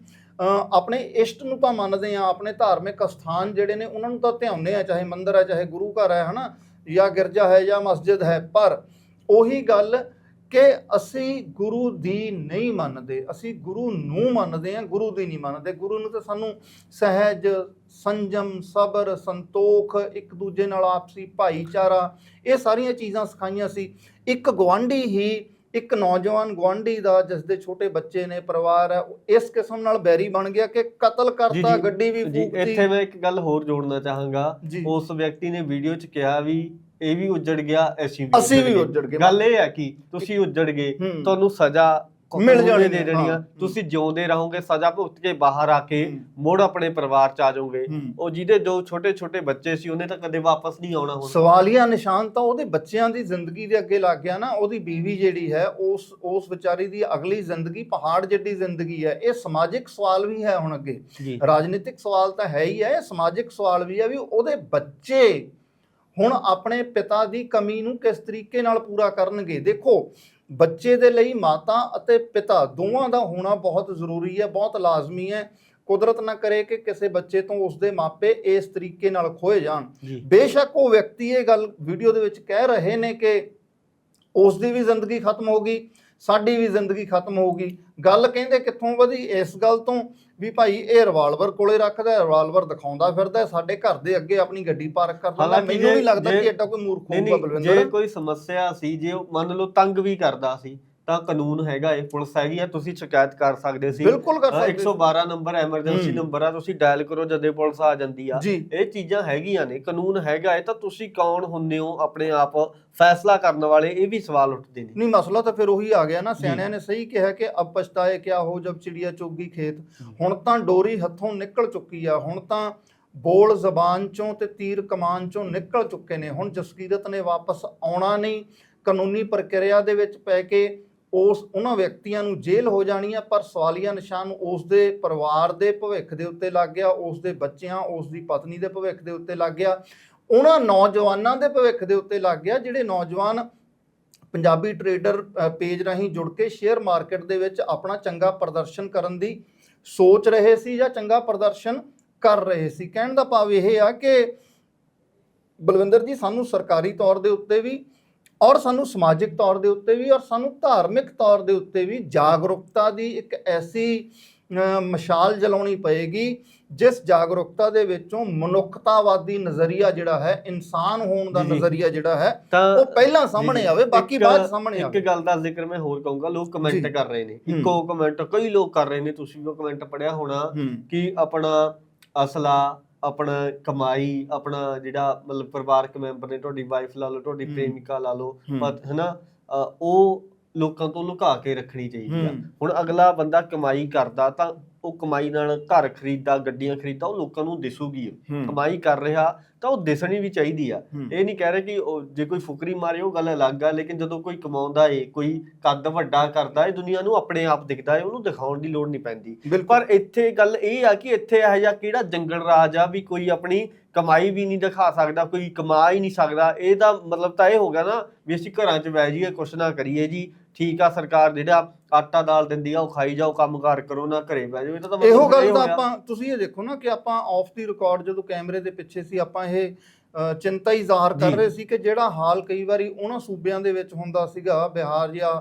ਆਪਣੇ ਇਸ਼ਟ ਨੂੰ ਤਾਂ ਮੰਨਦੇ ਆ ਆਪਣੇ ਧਾਰਮਿਕ ਸਥਾਨ ਜਿਹੜੇ ਨੇ, ਉਹਨਾਂ ਨੂੰ ਤਾਂ ਧਿਆਉਂਦੇ ਆ ਚਾਹੇ ਮੰਦਿਰ ਹੈ, ਚਾਹੇ ਗੁਰੂ ਘਰ ਹੈ, ਹਨਾ, ਜਾਂ ਗਿਰਜਾ ਹੈ, ਜਾਂ ਮਸਜਿਦ ਹੈ, ਪਰ ਉਹੀ ਗੱਲ ਕਿ ਅਸੀਂ ਗੁਰੂ ਦੀ ਨਹੀਂ ਮੰਨਦੇ। ਅਸੀਂ ਗੁਰੂ ਨੂੰ ਮੰਨਦੇ ਆ ਗੁਰੂ ਦੀ ਨਹੀਂ ਮੰਨਦੇ। ਗੁਰੂ ਨੂੰ ਤਾਂ ਸਾਨੂੰ ਸਹਿਜ, ਸੰਜਮ, ਸਬਰ, ਸੰਤੋਖ, ਇੱਕ ਦੂਜੇ ਨਾਲ ਆਪਸੀ ਭਾਈਚਾਰਾ, ਇਹ ਸਾਰੀਆਂ ਚੀਜ਼ਾਂ ਸਿਖਾਈਆਂ ਸੀ। ਇੱਕ ਗਵਾਂਢੀ ਹੀ ਇੱਕ ਨੌਜਵਾਨ ਗਵਾਂਢੀ ਦਾ ਜਿਸ ਦੇ ਛੋਟੇ ਬੱਚੇ ਨੇ ਪਰਿਵਾਰ ਹੈ ਇਸ ਕਿਸਮ ਨਾਲ ਬੈਰੀ ਬਣ ਗਿਆ ਕਿ ਕਤਲ ਕਰਤਾ ਗੱਡੀ ਵੀ ਜੀ ਫੂਕਤੀ ਇੱਥੇ ਮੈਂ ਇੱਕ ਗੱਲ ਹੋਰ ਜੋੜਨਾ ਚਾਹਾਂਗਾ ਉਸ ਵਿਅਕਤੀ ਨੇ ਵੀਡੀਓ 'ਚ ਕਿਹਾ ਵੀ ਇਹ ਵੀ ਉੱਜੜ ਗਿਆ ਅਸੀਂ ਵੀ ਅਸੀਂ ਵੀ। ਉੱਜੜ ਗਏ। ਗੱਲ ਇਹ ਹੈ ਕਿ ਤੁਸੀਂ ਉੱਜੜ ਗਏ। ਤੁਹਾਨੂੰ ਸਜ਼ਾ ਮਿਲ ਕਾਨੂੰਨ ਨੇ ਹਾਂ। ਤੁਸੀਂ ਜਿਉਂਦੇ ਰਹੋਗੇ ਸਜ਼ਾ ਭੁਗਤ ਕੇ ਬਾਹਰ ਆ ਕੇ। ਮੁੜ ਆਪਣੇ ਪਰਿਵਾਰ ਚ ਆ ਜਾਓਗੇ। ਉਹ ਜਿਹਦੇ ਦੋ ਛੋਟੇ ਛੋਟੇ ਬੱਚੇ ਸੀ ਉਹਨੇ ਤਾਂ ਕਦੇ ਵਾਪਸ ਨਹੀਂ ਆਉਣਾ ਹੁਣ। ਸਵਾਲੀਆ ਨਿਸ਼ਾਨ ਤਾਂ ਉਹਦੇ ਬੱਚਿਆਂ ਦੀ ਜ਼ਿੰਦਗੀ ਦੇ ਅੱਗੇ ਲੱਗ ਗਿਆ ਨਾ ਉਹਦੀ ਬੀਵੀ ਜਿਹੜੀ ਹੈ ਉਸ ਉਸ ਵਿਚਾਰੀ ਦੀ ਅਗਲੀ ਜ਼ਿੰਦਗੀ ਪਹਾੜ ਜਿੱਡੀ ਜ਼ਿੰਦਗੀ ਹੈ। ਇਹ ਸਮਾਜਿਕ ਸਵਾਲ ਵੀ ਹੈ ਹੁਣ ਅੱਗੇ। ਜੀ। ਰਾਜਨੀਤਿਕ ਸਵਾਲ ਤਾਂ ਹੈ ਹੀ ਹੈ ਸਮਾਜਿਕ ਸਵਾਲ ਵੀ ਹੈ ਵੀ ਉਹਦੇ ਬੱਚੇ ਹੁਣ ਆਪਣੇ ਪਿਤਾ ਦੀ ਕਮੀ ਨੂੰ ਕਿਸ ਤਰੀਕੇ ਨਾਲ ਪੂਰਾ ਕਰਨਗੇ। ਦੇਖੋ ਬੱਚੇ ਦੇ ਲਈ ਮਾਤਾ ਅਤੇ ਪਿਤਾ ਦੋਵਾਂ ਦਾ ਹੋਣਾ ਬਹੁਤ ਜ਼ਰੂਰੀ ਹੈ ਬਹੁਤ ਲਾਜ਼ਮੀ ਹੈ। ਕੁਦਰਤ ਨਾ ਕਰੇ ਕਿ ਕਿਸੇ ਬੱਚੇ ਤੋਂ ਉਸਦੇ ਮਾਪੇ ਇਸ ਤਰੀਕੇ ਨਾਲ ਖੋਏ ਜਾਣ। ਬੇਸ਼ੱਕ ਉਹ ਵਿਅਕਤੀ ਇਹ ਗੱਲ ਵੀਡੀਓ ਦੇ ਵਿੱਚ ਕਹਿ ਰਹੇ ਨੇ ਕਿ ਉਸ ਦੀ ਵੀ ਜ਼ਿੰਦਗੀ ਖਤਮ ਹੋ ਗਈ। ਸਾਡੀ ਵੀ ਜ਼ਿੰਦਗੀ ਖਤਮ ਹੋ ਗਈ ਗੱਲ ਕਹਿੰਦੇ ਕਿੱਥੋਂ ਵਧੀ? ਇਸ ਗੱਲ ਤੋਂ ਵੀ ਭਾਈ ਇਹ ਰਿਵਾਲਵਰ ਕੋਲੇ ਰੱਖਦਾ ਰਿਵਾਲਵਰ ਦਿਖਾਉਂਦਾ ਫਿਰਦਾ ਸਾਡੇ ਘਰ ਦੇ ਅੱਗੇ ਆਪਣੀ ਗੱਡੀ ਪਾਰਕ ਕਰ ਦਿੰਦਾ। ਮੈਨੂੰ ਨਹੀਂ ਲੱਗਦਾ ਕਿ ਐਡਾ ਕੋਈ ਮੂਰਖ ਹੋਊਗਾ ਨਹੀਂ ਜੇ ਬਲਵਿੰਦਰ ਕੋਈ ਸਮੱਸਿਆ ਸੀ ਜੇ ਉਹ ਮੰਨ ਲਓ ਤੰਗ ਵੀ ਕਰਦਾ ਸੀ ਤਾਂ ਕਾਨੂੰਨ ਹੈਗਾ ਇਹ ਪੁਲਿਸ ਹੈਗੀ ਆ ਤੁਸੀਂ ਸ਼ਿਕਾਇਤ ਕਰ ਸਕਦੇ ਸੀ। ਬਿਲਕੁਲ ਕਰ ਹਾਂ, ਸਕਦੇ 112 ਨੰਬਰ ਐਮਰਜੈਂਸੀ। ਨੰਬਰ ਆ ਤੁਸੀਂ ਡਾਇਲ ਕਰੋ ਜਦੇ ਪੁਲਿਸ ਆ ਜਾਂਦੀ ਆ। ਇਹ ਚੀਜ਼ਾਂ ਹੈਗੀਆਂ ਨੇ ਕਾਨੂੰਨ ਹੈਗਾ ਇਹ ਤਾਂ ਤੁਸੀਂ ਕੌਣ ਹੁੰਦੇ ਹੋ ਆਪਣੇ ਆਪ ਫੈਸਲਾ ਕਰਨ ਵਾਲੇ ਇਹ ਵੀ ਸਵਾਲ ਉੱਠਦੇ ਨੇ। ਨਹੀਂ ਮਸਲਾ ਤਾਂ ਫਿਰ ਉਹੀ ਆ ਗਿਆ ਨਾ ਸਿਆਣਿਆਂ ਨੇ ਸਹੀ ਕਿਹਾ ਕਿ ਅਬ ਪਛਤਾਏ ਕਿਆ ਹੋ ਜਬ ਚਿੜੀਆ ਚੋਗੀ ਖੇਤ। ਹੁਣ ਤਾਂ ਡੋਰੀ ਹੱਥੋਂ ਨਿਕਲ ਚੁੱਕੀ ਆ ਹੁਣ ਤਾਂ ਬੋਲ ਜ਼ਬਾਨ ਚੋਂ ਤੇ ਤੀਰ ਕਮਾਨ ਚੋਂ ਨਿਕਲ ਚੁੱਕੇ ਨੇ। ਹੁਣ ਜਸਕੀਰਤ ਨੇ ਵਾਪਸ ਆਉਣਾ ਨਹੀਂ ਕਾਨੂੰਨੀ ਪ੍ਰਕਿਰਿਆ ਦੇ ਵਿੱਚ ਪੈ ਕੇ ਉਸ ਉਹਨਾਂ ਵਿਅਕਤੀਆਂ ਨੂੰ ਜੇਲ੍ਹ ਹੋ ਜਾਣੀ ਆ ਪਰ ਸਵਾਲੀਆ ਨਿਸ਼ਾਨ ਉਸ ਦੇ ਪਰਿਵਾਰ ਦੇ ਭਵਿੱਖ ਦੇ ਉੱਤੇ ਲੱਗ ਗਿਆ, ਉਸ ਦੇ ਬੱਚਿਆਂ, ਉਸ ਦੀ ਪਤਨੀ ਦੇ ਭਵਿੱਖ ਦੇ ਉੱਤੇ ਲੱਗ ਗਿਆ, ਉਹਨਾਂ ਨੌਜਵਾਨਾਂ ਦੇ ਭਵਿੱਖ ਦੇ ਉੱਤੇ ਲੱਗ ਗਿਆ, ਜਿਹੜੇ ਨੌਜਵਾਨ ਪੰਜਾਬੀ ਟਰੇਡਰ ਪੇਜ ਰਾਹੀਂ ਜੁੜ ਕੇ ਸ਼ੇਅਰ ਮਾਰਕੀਟ ਦੇ ਵਿੱਚ ਆਪਣਾ ਚੰਗਾ ਪ੍ਰਦਰਸ਼ਨ ਕਰਨ ਦੀ ਸੋਚ ਰਹੇ ਸੀ ਜਾਂ ਚੰਗਾ ਪ੍ਰਦਰਸ਼ਨ ਕਰ ਰਹੇ ਸੀ। ਕਹਿਣ ਦਾ ਭਾਵ ਇਹ ਆ ਕਿ ਬਲਵਿੰਦਰ ਜੀ, ਸਾਨੂੰ ਸਰਕਾਰੀ ਤੌਰ ਦੇ ਉੱਤੇ ਵੀ ਔਰ ਸਾਨੂੰ ਸਮਾਜਿਕ ਤੌਰ ਦੇ ਉੱਤੇ ਵੀ ਔਰ ਸਾਨੂੰ ਧਾਰਮਿਕ ਤੌਰ ਦੇ ਉੱਤੇ ਵੀ ਜਾਗਰੂਕਤਾ ਦੀ ਇੱਕ ਐਸੀ ਮਸ਼ਾਲ ਜਲਾਉਣੀ ਪਏਗੀ ਜਿਸ ਜਾਗਰੂਕਤਾ ਦੇ ਵਿੱਚੋਂ ਮਨੁੱਖਤਾਵਾਦੀ ਨਜ਼ਰੀਆ ਜਿਹੜਾ ਹੈ ਇਨਸਾਨ ਹੋਣ ਦਾ। ਨਜ਼ਰੀਆ ਜਿਹੜਾ ਹੈ ਉਹ ਪਹਿਲਾਂ ਸਾਹਮਣੇ ਆਵੇ ਬਾਕੀ ਇੱਕ- ਬਾਅਦ ਸਾਹਮਣੇ ਇੱਕ ਆਵੇ ਗੱਲ ਦਾ ਜ਼ਿਕਰ ਮੈਂ ਹੋਰ ਕਹੂੰਗਾ ਲੋਕ ਕਮੈਂਟ। ਕਰ ਰਹੇ ਨੇ। ਇੱਕੋ ਕਮੈਂਟ ਕਈ ਲੋਕ ਕਰ ਰਹੇ ਨੇ ਤੁਸੀਂ ਵੀ ਉਹ ਕਮੈਂਟ ਪੜਿਆ ਹੋਣਾ ਕਿ ਆਪਣਾ ਅਸਲਾ ਆਪਣਾ ਕਮਾਈ ਆਪਣਾ ਜਿਹੜਾ ਮਤਲਬ ਪਰਿਵਾਰਕ ਮੈਂਬਰ ਨੇ ਤੁਹਾਡੀ ਵਾਈਫ ਲਾ ਲਓ ਤੁਹਾਡੀ। ਪ੍ਰੇਮਿਕਾ ਲਾ ਲਓ ਹਨਾ ਉਹ ਲੋਕਾਂ ਤੋਂ ਲੁਕਾ ਕੇ ਰੱਖਣੀ ਚਾਹੀਦੀ ਆ ਹੂੰ। ਹੁਣ ਅਗਲਾ ਬੰਦਾ ਕਮਾਈ ਕਰਦਾ ਤਾਂ ਉਹ ਕਮਾਈ ਨਾਲ ਘਰ ਖਰੀਦਦਾ ਗੱਡੀਆਂ ਖਰੀਦਦਾ ਉਹ ਲੋਕਾਂ ਨੂੰ ਦਿਸੂਗੀ। ਕਮਾਈ ਕਰ ਰਿਹਾ ਤਾਂ ਉਹ ਦਿਸਣੀ ਵੀ ਚਾਹੀਦੀ ਆ। ਇਹ ਨਹੀਂ ਕਹਿ ਰਹੇ ਕਿ ਜੇ ਕੋਈ ਫੁਕਰੀ ਮਾਰੇ ਉਹ ਗੱਲ ਅਲੱਗ ਆ ਲੇਕਿਨ ਜਦੋਂ ਕੋਈ ਕਮਾਉਂਦਾ ਏ ਕੋਈ ਕੱਦ ਵੱਡਾ ਕਰਦਾ ਏ ਦੁਨੀਆ ਨੂੰ ਆਪਣੇ ਆਪ ਦਿਖਦਾ ਏ ਉਹਨੂੰ ਦਿਖਾਉਣ ਦੀ ਲੋੜ ਨਹੀਂ ਪੈਂਦੀ। ਪਰ ਇੱਥੇ ਗੱਲ ਇਹ ਆ ਕਿ ਇੱਥੇ ਇਹੋ ਜਿਹਾ ਕਿਹੜਾ ਜੰਗਲ ਰਾਜ ਆ ਵੀ ਕੋਈ ਆਪਣੀ ਕਮਾਈ ਵੀ ਨਹੀਂ ਦਿਖਾ ਸਕਦਾ ਕੋਈ ਕਮਾ ਹੀ ਨਹੀਂ ਸਕਦਾ। ਇਹਦਾ ਮਤਲਬ ਤਾਂ ਇਹ ਹੋ ਗਿਆ ਨਾ ਵੀ ਅਸੀਂ ਘਰਾਂ 'ਚ ਬਹਿ ਜਾਈਏ ਕੁਛ ਨਾ ਕਰੀਏ ਜੀ। ਠੀਕ ਆ ਸਰਕਾਰ ਜਿਹੜਾ ਆਟਾ ਦਾਲ ਦਿੰਦੀ ਆ ਉਹ ਖਾਈ ਜਾਓ ਕੰਮਕਾਰ ਕਰੋ ਨਾ ਘਰੇ ਬਹਿ ਜਾਓ ਇਹਦਾ ਤਾਂ ਇਹੋ ਗੱਲ ਇਹ ਤਾਂ। ਆਪਾਂ ਤੁਸੀਂ ਇਹ ਦੇਖੋ ਨਾ ਕਿ ਆਪਾਂ ਆਫ ਦੀ ਰਿਕਾਰਡ ਜਦੋਂ ਕੈਮਰੇ ਦੇ ਪਿੱਛੇ ਸੀ ਆਪਾਂ ਇਹ ਚਿੰਤਾ ਹੀ ਜ਼ਾਹਰ ਕਰ। ਰਹੇ ਸੀ ਕਿ ਜਿਹੜਾ ਹਾਲ ਕਈ ਵਾਰੀ ਉਹਨਾਂ ਸੂਬਿਆਂ ਦੇ ਵਿੱਚ ਹੁੰਦਾ ਸੀਗਾ ਬਿਹਾਰ ਜਾਂ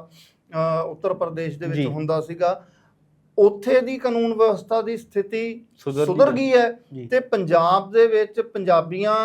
ਉੱਤਰ ਪ੍ਰਦੇਸ਼ ਦੇ ਵਿੱਚ। ਹੁੰਦਾ ਸੀਗਾ ਉੱਥੇ ਦੀ ਕਾਨੂੰਨ ਵਿਵਸਥਾ ਦੀ ਸਥਿਤੀ ਸੁਧਰ ਗਈ ਹੈ। ਤੇ ਪੰਜਾਬ ਦੇ ਵਿੱਚ ਪੰਜਾਬੀਆਂ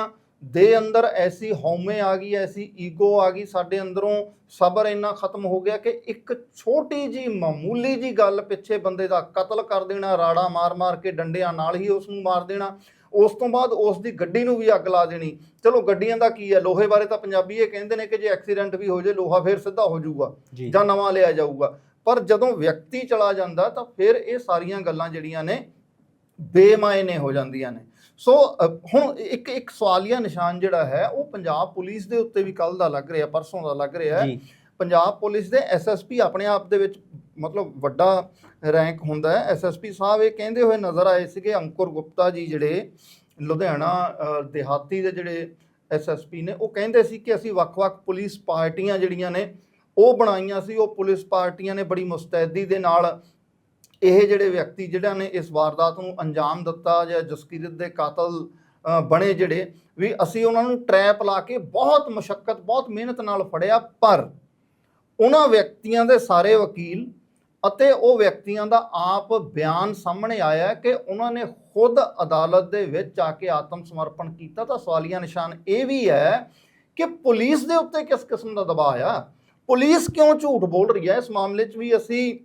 ਦੇ ਅੰਦਰ ਐਸੀ ਹਉਮੈ ਆ ਗਈ ਐਸੀ ਈਗੋ ਆ ਗਈ ਸਾਡੇ ਅੰਦਰੋਂ ਸਬਰ ਇੰਨਾ ਖਤਮ ਹੋ ਗਿਆ ਕਿ ਇੱਕ ਛੋਟੀ ਜੀ ਮਾਮੂਲੀ ਜੀ ਗੱਲ ਪਿੱਛੇ ਬੰਦੇ ਦਾ ਕਤਲ ਕਰ ਦੇਣਾ ਰਾੜਾ ਮਾਰ-ਮਾਰ ਕੇ ਡੰਡਿਆਂ ਨਾਲ ਹੀ ਉਸ ਨੂੰ ਮਾਰ ਦੇਣਾ ਉਸ ਤੋਂ ਬਾਅਦ ਉਸ ਦੀ ਗੱਡੀ ਨੂੰ ਵੀ ਅੱਗ ਲਾ ਦੇਣੀ। ਚਲੋ ਗੱਡੀਆਂ ਦਾ ਕੀ ਹੈ ਲੋਹੇ ਬਾਰੇ ਤਾਂ ਪੰਜਾਬੀ ਇਹ ਕਹਿੰਦੇ ਨੇ ਕਿ ਜੇ ਐਕਸੀਡੈਂਟ ਵੀ ਹੋ ਜੇ ਲੋਹਾ ਫੇਰ ਸਿੱਧਾ ਹੋ ਜਾਊਗਾ ਜੀ। ਜਾਂ ਨਵਾਂ ਲਿਆ ਜਾਊਗਾ। ਪਰ ਜਦੋਂ ਵਿਅਕਤੀ ਚਲਾ ਜਾਂਦਾ ਤਾਂ ਫਿਰ ਇਹ ਸਾਰੀਆਂ ਗੱਲਾਂ ਜਿਹੜੀਆਂ ਨੇ ਬੇਮਾਇਨੇ ਹੋ ਜਾਂਦੀਆਂ ਨੇ। ਸੋ ਹੁਣ ਇੱਕ ਇੱਕ ਸਵਾਲੀਆ ਨਿਸ਼ਾਨ ਜਿਹੜਾ ਹੈ ਉਹ ਪੰਜਾਬ ਪੁਲਿਸ ਦੇ ਉੱਤੇ ਵੀ ਕੱਲ ਦਾ ਲੱਗ ਰਿਹਾ ਪਰਸੋਂ ਦਾ ਲੱਗ ਰਿਹਾ ਹੈ। ਪੰਜਾਬ ਪੁਲਿਸ ਦੇ ਐਸਐਸਪੀ ਆਪਣੇ ਆਪ ਦੇ ਵਿੱਚ ਮਤਲਬ ਵੱਡਾ ਰੈਂਕ ਹੁੰਦਾ ਹੈ। ਐਸਐਸਪੀ ਸਾਹਿਬ ਇਹ ਕਹਿੰਦੇ ਹੋਏ ਨਜ਼ਰ ਆਏ ਸੀਗੇ ਅੰਕੁਰ ਗੁਪਤਾ ਜੀ ਜਿਹੜੇ ਲੁਧਿਆਣਾ ਦੇਹਾਤੀ ਦੇ ਜਿਹੜੇ ਐਸਐਸਪੀ ਨੇ ਉਹ ਕਹਿੰਦੇ ਸੀ ਕਿ ਅਸੀਂ ਵੱਖ-ਵੱਖ ਪੁਲਿਸ ਪਾਰਟੀਆਂ ਜਿਹੜੀਆਂ ਨੇ ਉਹ ਬਣਾਈਆਂ ਸੀ। ਉਹ ਪੁਲਿਸ ਪਾਰਟੀਆਂ ਨੇ ਬੜੀ ਮੁਸਤੈਦੀ ਦੇ ਨਾਲ ਇਹ ਜਿਹੜੇ ਵਿਅਕਤੀ ਜਿਹੜਾ ਨੇ ਇਸ ਵਾਰਦਾਤ ਨੂੰ ਅੰਜਾਮ ਦਿੱਤਾ ਜਾਂ ਜਸਕੀਰਤ ਦੇ ਕਾਤਲ ਬਣੇ ਜਿਹੜੇ ਵੀ ਅਸੀਂ ਉਹਨਾਂ ਨੂੰ ਟਰੈਪ ਲਾ ਕੇ ਬਹੁਤ ਮੁਸ਼ਕਲ ਬਹੁਤ ਮਿਹਨਤ ਨਾਲ ਫੜਿਆ, ਪਰ ਉਹਨਾਂ ਵਿਅਕਤੀਆਂ ਦੇ ਸਾਰੇ ਵਕੀਲ ਅਤੇ ਉਹ ਵਿਅਕਤੀਆਂ ਦਾ ਆਪ ਬਿਆਨ ਸਾਹਮਣੇ ਆਇਆ ਕਿ ਉਹਨਾਂ ਨੇ ਖੁਦ ਅਦਾਲਤ ਦੇ ਵਿੱਚ ਆ ਕੇ ਆਤਮ ਸਮਰਪਣ ਕੀਤਾ। ਤਾਂ ਸਵਾਲੀਆ ਨਿਸ਼ਾਨ ਇਹ ਵੀ ਹੈ ਕਿ ਪੁਲਿਸ ਦੇ ਉੱਤੇ ਕਿਸ ਕਿਸਮ ਦਾ ਦਬਾਅ ਆ? ਪੁਲਿਸ ਕਿਉਂ ਝੂਠ ਬੋਲ ਰਹੀ ਹੈ? ਇਸ ਮਾਮਲੇ 'ਚ ਵੀ ਅਸੀਂ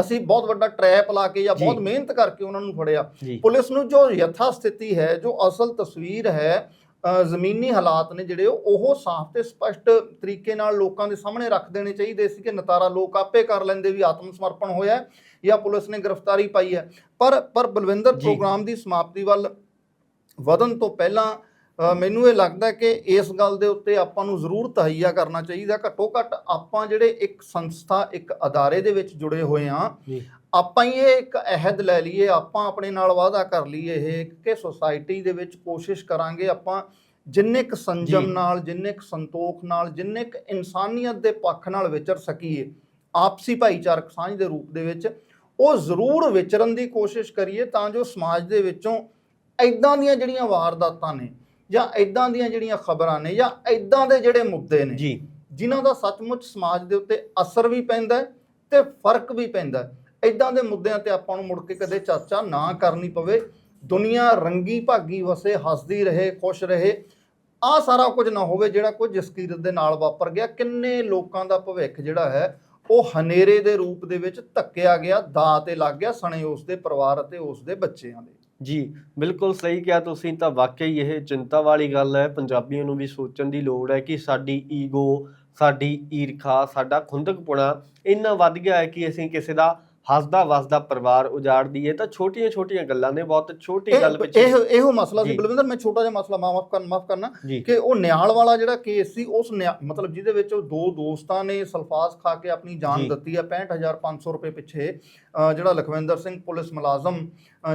ਅਸੀਂ ਬਹੁਤ ਵੱਡਾ ਟਰੈਪ ਲਾ ਕੇ ਜਾਂ। ਬਹੁਤ ਮਿਹਨਤ ਕਰਕੇ ਉਹਨਾਂ ਨੂੰ ਫੜਿਆ ਪੁਲਿਸ ਨੂੰ ਜੋ ਯਥਾ ਸਥਿਤੀ ਹੈ ਜੋ ਅਸਲ ਤਸਵੀਰ ਹੈ ਜ਼ਮੀਨੀ ਹਾਲਾਤ ਨੇ ਜਿਹੜੇ ਉਹ ਸਾਫ਼ ਤੇ ਸਪਸ਼ਟ ਤਰੀਕੇ ਨਾਲ ਲੋਕਾਂ ਦੇ ਸਾਹਮਣੇ ਰੱਖ ਦੇਣੇ ਚਾਹੀਦੇ ਸੀ ਕਿ ਨਤਾਰਾ ਲੋਕ ਆਪੇ ਕਰ ਲੈਂਦੇ ਵੀ ਆਤਮ ਸਮਰਪਣ ਹੋਇਆ ਜਾਂ ਪੁਲਿਸ ਨੇ ਗ੍ਰਿਫਤਾਰੀ ਪਾਈ ਹੈ ਪਰ ਪਰ ਬਲਵਿੰਦਰ। ਪ੍ਰੋਗਰਾਮ ਦੀ ਸਮਾਪਤੀ ਵੱਲ ਵਧਣ ਤੋਂ ਪਹਿਲਾਂ ਮੈਨੂੰ ਇਹ ਲੱਗਦਾ ਕਿ ਇਸ ਗੱਲ ਦੇ ਉੱਤੇ ਆਪਾਂ ਨੂੰ ਜ਼ਰੂਰ ਤਹਈਆ ਕਰਨਾ ਚਾਹੀਦਾ ਘੱਟੋ ਘੱਟ ਆਪਾਂ ਜਿਹੜੇ ਇੱਕ ਸੰਸਥਾ ਇੱਕ ਅਦਾਰੇ ਦੇ ਵਿੱਚ ਜੁੜੇ ਹੋਏ ਜੀ। ਆਪਾਂ ਹੀ ਇਹ ਇੱਕ ਅਹਿਦ ਲੈ ਲਈਏ ਆਪਾਂ ਆਪਣੇ ਨਾਲ ਵਾਅਦਾ ਕਰ ਲਈਏ ਇਹ ਕਿ ਸੋਸਾਇਟੀ ਦੇ ਵਿੱਚ ਕੋਸ਼ਿਸ਼ ਕਰਾਂਗੇ ਆਪਾਂ ਜਿੰਨੇ ਕੁ ਸੰਜਮ। ਨਾਲ ਜਿੰਨੇ ਕੁ ਸੰਤੋਖ ਨਾਲ ਜਿੰਨੇ ਕੁ ਇਨਸਾਨੀਅਤ ਦੇ ਪੱਖ ਨਾਲ ਵਿਚਰ ਸਕੀਏ ਆਪਸੀ ਭਾਈਚਾਰਕ ਸਾਂਝ ਦੇ ਰੂਪ ਦੇ ਵਿੱਚ ਉਹ ਜ਼ਰੂਰ ਵਿਚਰਨ ਦੀ ਕੋਸ਼ਿਸ਼ ਕਰੀਏ ਤਾਂ ਜੋ ਸਮਾਜ ਦੇ ਵਿੱਚੋਂ ਐਦਾਂ ਦੀਆਂ ਜਿਹੜੀਆਂ ਵਾਰਦਾਤਾਂ ਨੇ ਜਾਂ ਐਦਾਂ ਦੀਆਂ ਜਿਹੜੀਆਂ ਖਬਰਾਂ ਨੇ ਜਾਂ ਐਦਾਂ ਦੇ ਜਿਹੜੇ ਮੁੱਦੇ ਨੇ ਜੀ। ਜਿਨ੍ਹਾਂ ਦਾ ਸੱਚਮੁੱਚ ਸਮਾਜ ਦੇ ਉੱਤੇ ਅਸਰ ਵੀ ਪੈਂਦਾ ਤੇ ਫ਼ਰਕ ਵੀ ਪੈਂਦਾ ਇਦਾਂ ਦੇ ਮੁੱਦਿਆਂ ਤੇ ਆਪਾਂ ਨੂੰ ਮੁੜ ਕੇ ਕਦੇ ਚਰਚਾ ਨਾ ਕਰਨੀ ਪਵੇ। ਦੁਨੀਆ ਰੰਗੀ ਭਾਗੀ ਵਸੇ ਹੱਸਦੀ ਰਹੇ ਖੁਸ਼ ਰਹੇ। ਆ ਸਾਰਾ ਕੁਝ ਨਾ ਹੋਵੇ ਜਿਹੜਾ ਕੁਝ ਜਸਕੀਰਤ ਦੇ ਨਾਲ ਵਾਪਰ ਗਿਆ। ਕਿੰਨੇ ਲੋਕਾਂ ਦਾ ਭਵਿੱਖ ਜਿਹੜਾ ਹੈ ਉਹ ਹਨੇਰੇ ਦੇ ਰੂਪ ਦੇ ਵਿੱਚ ਧੱਕਿਆ ਗਿਆ ਦਾ ਤੇ ਲੱਗ ਗਿਆ ਸਣੇ ਉਸ ਦੇ ਪਰਿਵਾਰ ਅਤੇ ਉਸ ਦੇ ਬੱਚਿਆਂ ਦੇ। ਜੀ, ਬਿਲਕੁਲ ਸਹੀ ਕਿਹਾ ਤੁਸੀਂ, ਤਾਂ ਵਾਕਈ ਇਹ ਚਿੰਤਾ ਵਾਲੀ ਗੱਲ ਹੈ। ਪੰਜਾਬੀਆਂ ਨੂੰ ਵੀ ਸੋਚਣ ਦੀ ਲੋੜ ਹੈ ਕਿ ਸਾਡੀ ਈਗੋ ਸਾਡੀ ਈਰਖਾ, ਸਾਡਾ ਖੁੰਦਕਪੁਣਾ ਇੰਨਾ ਵੱਧ ਗਿਆ ਹੈ ਕਿ ਅਸੀਂ ਕਿਸੇ ਦਾ ਹੱਸਦਾ ਵਸਦਾ ਪਰਿਵਾਰ ਉਜਾੜ ਦਈਏ ਤਾਂ ਛੋਟੀਆਂ ਛੋਟੀਆਂ ਗੱਲਾਂ ਨੇ ਬਹੁਤ ਛੋਟੀ ਗੱਲ ਪਿੱਛੇ ਇਹ ਇਹੋ ਮਸਲਾ ਸੀ। ਬਲਵਿੰਦਰ ਮੈਂ ਛੋਟਾ ਜਿਹਾ ਮਸਲਾ ਮਾਫ ਕਰਨ ਮਾਫ ਕਰਨਾ ਕਿ ਉਹ ਨਿਆਲ ਵਾਲਾ ਜਿਹੜਾ ਕੇਸ ਸੀ ਉਸ ਮਤਲਬ ਜਿਹਦੇ ਵਿੱਚ ਉਹ ਦੋ ਦੋਸਤਾਂ ਨੇ ਸਲਫਾਸ ਖਾ ਕੇ ਆਪਣੀ ਜਾਨ। ਦਿੱਤੀ ਹੈ 65500 ਰੁਪਏ ਪਿੱਛੇ ਜਿਹੜਾ ਲਖਵਿੰਦਰ ਸਿੰਘ ਪੁਲਿਸ ਮੁਲਾਜ਼ਮ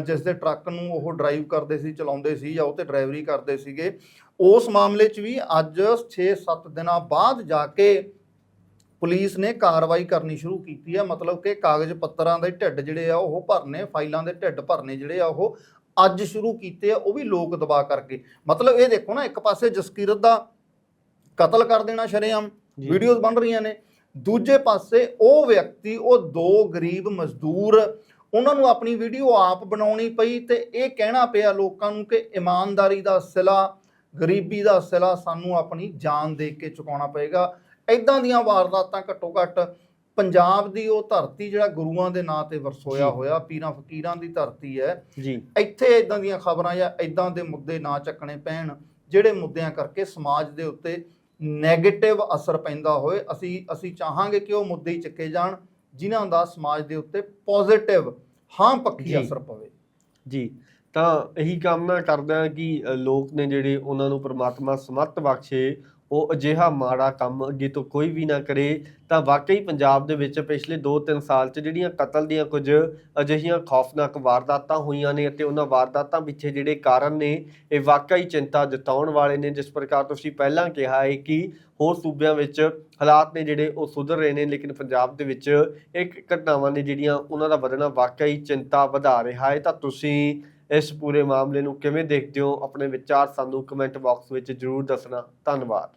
ਜਿਸ ਦੇ ਟਰੱਕ ਨੂੰ ਉਹ ਡਰਾਈਵ ਕਰਦੇ ਸੀ ਚਲਾਉਂਦੇ ਸੀ ਜਾਂ ਉਹ ਤੇ ਡਰਾਈਵਰੀ ਕਰਦੇ ਸੀਗੇ ਉਸ ਮਾਮਲੇ 'ਚ ਵੀ ਅੱਜ 6-7 ਦਿਨਾਂ ਬਾਅਦ ਜਾ ਕੇ ਪੁਲਿਸ ਨੇ ਕਾਰਵਾਈ ਕਰਨੀ ਸ਼ੁਰੂ ਕੀਤੀ ਹੈ ਮਤਲਬ ਕਿ ਕਾਗਜ਼ ਪੱਤਰਾਂ ਦੇ ਢਿੱਡ ਜਿਹੜੇ ਆ ਉਹ ਭਰਨੇ ਫਾਈਲਾਂ ਦੇ ਢਿੱਡ ਭਰਨੇ ਜਿਹੜੇ ਆ ਉਹ ਅੱਜ ਸ਼ੁਰੂ ਕੀਤੇ ਆ ਉਹ ਵੀ ਲੋਕ ਦਬਾ ਕਰਕੇ। ਮਤਲਬ ਇਹ ਦੇਖੋ ਨਾ ਇੱਕ ਪਾਸੇ ਜਸਕੀਰਤ ਦਾ ਕਤਲ ਕਰ ਦੇਣਾ ਸ਼ਰੇਆਮ। ਵੀਡੀਓਜ਼ ਬਣ ਰਹੀਆਂ ਨੇ। ਦੂਜੇ ਪਾਸੇ ਉਹ ਵਿਅਕਤੀ ਉਹ ਦੋ ਗਰੀਬ ਮਜ਼ਦੂਰ ਉਹਨਾਂ ਨੂੰ ਆਪਣੀ ਵੀਡੀਓ ਆਪ ਬਣਾਉਣੀ ਪਈ ਤੇ ਇਹ ਕਹਿਣਾ ਪਿਆ ਲੋਕਾਂ ਨੂੰ ਕਿ ਇਮਾਨਦਾਰੀ ਦਾ ਸਿਲਾ ਗਰੀਬੀ ਦਾ ਸਿਲਾ ਸਾਨੂੰ ਆਪਣੀ ਜਾਨ ਦੇ ਕੇ ਚੁਕਾਉਣਾ ਪਏਗਾ। ਐਦਾਂ ਦੀਆਂ ਵਾਰਦਾਤਾਂ ਘੱਟੋ ਘੱਟ ਪੰਜਾਬ ਦੀ ਉਹ ਧਰਤੀ ਜਿਹੜਾ ਗੁਰੂਆਂ ਦੇ ਨਾਂ ਤੇ ਵਰਸੋਇਆ। ਹੋਇਆ ਪੀਰਾਂ ਫਕੀਰਾਂ ਦੀ ਧਰਤੀ ਹੈ ਜੀ ਇੱਥੇ ਇਦਾਂ ਦੀਆਂ ਖਬਰਾਂ ਜਾਂ ਇਦਾਂ ਦੇ ਮੁੱਦੇ ਨਾ ਚੱਕਣੇ ਪੈਣ ਜਿਹੜੇ ਮੁੱਦਿਆਂ ਕਰਕੇ ਸਮਾਜ ਦੇ ਉੱਤੇ 네ਗੇਟਿਵ ਅਸਰ ਪੈਂਦਾ ਹੋਏ ਅਸੀਂ ਅਸੀਂ ਚਾਹਾਂਗੇ ਕਿ ਉਹ ਮੁੱਦੇ ਹੀ ਚੱਕੇ ਜਾਣ ਜਿਨ੍ਹਾਂ ਦਾ ਸਮਾਜ ਦੇ ਉੱਤੇ ਪੋਜ਼ਿਟਿਵ ਹਾਂ ਜੀ। ਅਸਰ ਪਵੇ ਜੀ ਤਾਂ ਇਹੀ ਕਾਮਨਾ ਕਰਦਾ ਹਾਂ ਕਿ ਲੋਕ ਨੇ ਜਿਹੜੇ ਉਹਨਾਂ ਨੂੰ ਪ੍ਰਮਾਤਮਾ ਸਮੱਤ ਬਖਸ਼ੇ ਉਹ ਅਜਿਹਾ ਮਾੜਾ ਕੰਮ ਅੱਗੇ ਤੋਂ ਕੋਈ ਵੀ ਨਾ ਕਰੇ, ਤਾਂ ਵਾਕਈ ਪੰਜਾਬ ਦੇ ਵਿੱਚ ਪਿਛਲੇ 2-3 ਸਾਲ 'ਚ ਜਿਹੜੀਆਂ ਕਤਲ ਦੀਆਂ ਕੁਝ ਅਜਿਹੀਆਂ ਖੌਫਨਾਕ ਵਾਰਦਾਤਾਂ ਹੋਈਆਂ ਨੇ ਅਤੇ ਉਹਨਾਂ ਵਾਰਦਾਤਾਂ ਪਿੱਛੇ ਜਿਹੜੇ ਕਾਰਨ ਨੇ, ਇਹ ਵਾਕਈ ਚਿੰਤਾ ਜਤਾਉਣ ਵਾਲੇ ਨੇ, ਜਿਸ ਪ੍ਰਕਾਰ ਤੁਸੀਂ ਪਹਿਲਾਂ ਕਿਹਾ ਹੈ ਕਿ ਹੋਰ ਸੂਬਿਆਂ ਵਿੱਚ ਹਾਲਾਤ ਨੇ ਜਿਹੜੇ ਉਹ ਸੁਧਰ ਰਹੇ ਨੇ, ਲੇਕਿਨ ਪੰਜਾਬ ਦੇ ਵਿੱਚ ਇੱਕ ਘਟਨਾਵਾਂ ਨੇ ਜਿਹੜੀਆਂ ਉਹਨਾਂ ਦਾ ਵਧਣਾ ਵਾਕਈ ਚਿੰਤਾ ਵਧਾ ਰਿਹਾ ਹੈ ਤਾਂ ਤੁਸੀਂ ਇਸ ਪੂਰੇ ਮਾਮਲੇ ਨੂੰ ਕਿਵੇਂ ਦੇਖਦੇ ਹੋ? ਆਪਣੇ ਵਿਚਾਰ ਸਾਨੂੰ ਕਮੈਂਟ ਬਾਕਸ ਵਿੱਚ ਜਰੂਰ ਦੱਸਣਾ। ਧੰਨਵਾਦ।